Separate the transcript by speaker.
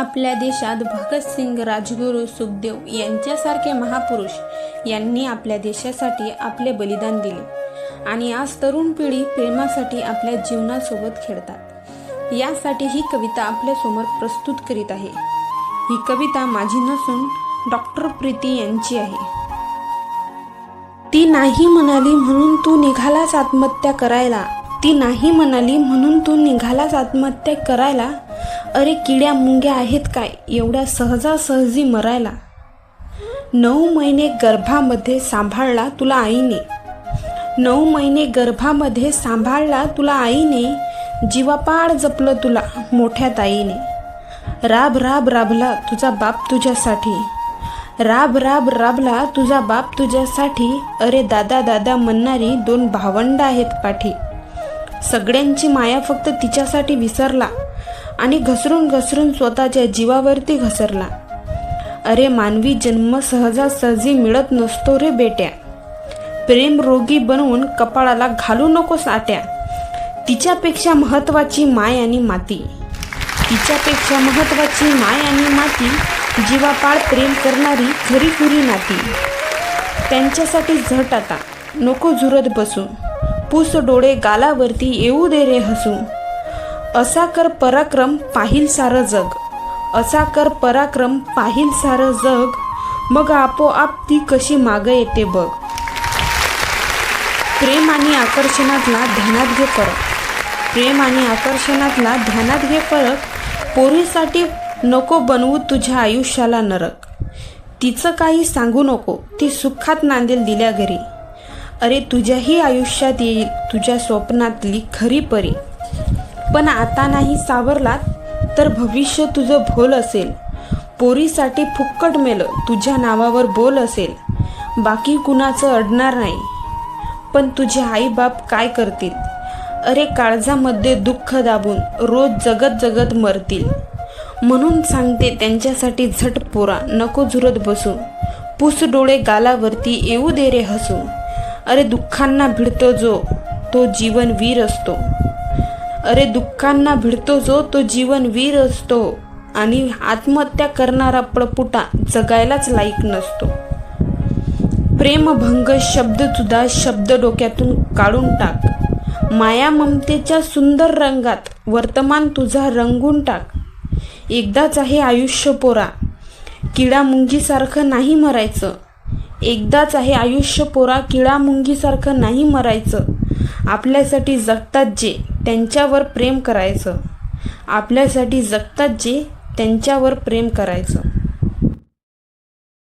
Speaker 1: आपल्या देशात भगतसिंग राजगुरू सुखदेव यांच्यासारखे महापुरुष यांनी आपल्या देशासाठी आपले बलिदान दिले. आणि आज तरुण पिढी प्रेमासाठी आपल्या जीवनासोबत खेळतात. यासाठी ही कविता आपल्यासमोर प्रस्तुत करीत आहे. ही कविता माझी नसून डॉक्टर प्रीती यांची आहे. ती नाही म्हणाली म्हणून तू निघालाच आत्महत्या करायला. ती नाही म्हणाली म्हणून तू निघालाच आत्महत्या करायला. अरे किड्या मुंग्या आहेत काय? एवढ्या सहजासहजी मरायला. नऊ महिने गर्भामध्ये सांभाळला तुला आईने. नऊ महिने गर्भामध्ये सांभाळला तुला आईने. जीवापाड जपलं तुला मोठ्या ताईने. राब राब राबला तुझा बाप तुझ्यासाठी. राब राब राबला तुझा बाप तुझ्यासाठी. अरे दादा दादा म्हणणारी दोन भावंड आहेत पाठी. सगळ्यांची माया फक्त तिच्यासाठी विसरला. आणि घसरून घसरून स्वतःच्या जीवावरती घसरला. अरे मानवी जन्म सहजासहजी मिळत नसतो रे बेट्या. प्रेम रोगी बनवून कपाळाला घालू नको साट्या. तिच्यापेक्षा महत्वाची माय आणि माती. तिच्यापेक्षा महत्वाची माय आणि माती जीवापाळ प्रेम करणारी खरीखुरी नाती. त्यांच्यासाठी झट आता. नको झुरत बसू. पूस डोळे गालावरती येऊ दे रे हसू. असा कर पराक्रम पाहिल सारं जग. असा कर पराक्रम पाहिल सारं जग. मग आपोआप ती कशी मागं येते बघ. प्रेम आणि आकर्षणातला ध्यानात घे फरक. प्रेम आणि आकर्षणातला ध्यानात घे फरक. पोरीसाठी नको बनवू तुझ्या आयुष्याला नरक. तिचं काही सांगू नको ती सुखात नांदेल दिल्या घरी. अरे तुझ्याही आयुष्यात येईल तुझ्या स्वप्नातली खरी परी. पण आता नाही सावरलात तर भविष्य तुझं भोल असेल. पोरीसाठी फुक्कट मेलं तुझ्या नावावर बोल असेल. बाकी कुणाचं अडणार नाही. पण तुझे आईबाप काय करतील? अरे काळजामध्ये दुःख दाबून रोज जगत जगत मरतील. म्हणून सांगते त्यांच्यासाठी झट पोरा नको झुरत बसू. पुस डोळे गालावरती येऊ दे रे हसू. अरे दुःखांना भिडतो जो तो जीवन वीर असतो. अरे दुःखांना भिडतो जो तो जीवन वीर असतो. आणि आत्महत्या करणारा पळपुटा जगायलाच लायक नसतो. प्रेमभंग शब्द तुझा शब्द डोक्यातून काढून टाक. माया ममतेच्या सुंदर रंगात वर्तमान तुझा रंगून टाक. एकदाच आहे आयुष्य पोरा. किडा मुंगीसारखं नाही मरायचं. एकदाच आहे आयुष्य पोरा किडा मुंगीसारखं नाही मरायचं. आपल्यासाठी जगतात जे त्यांच्यावर प्रेम करायचं. आपल्यासाठी जगतात जे त्यांच्यावर प्रेम करायचं.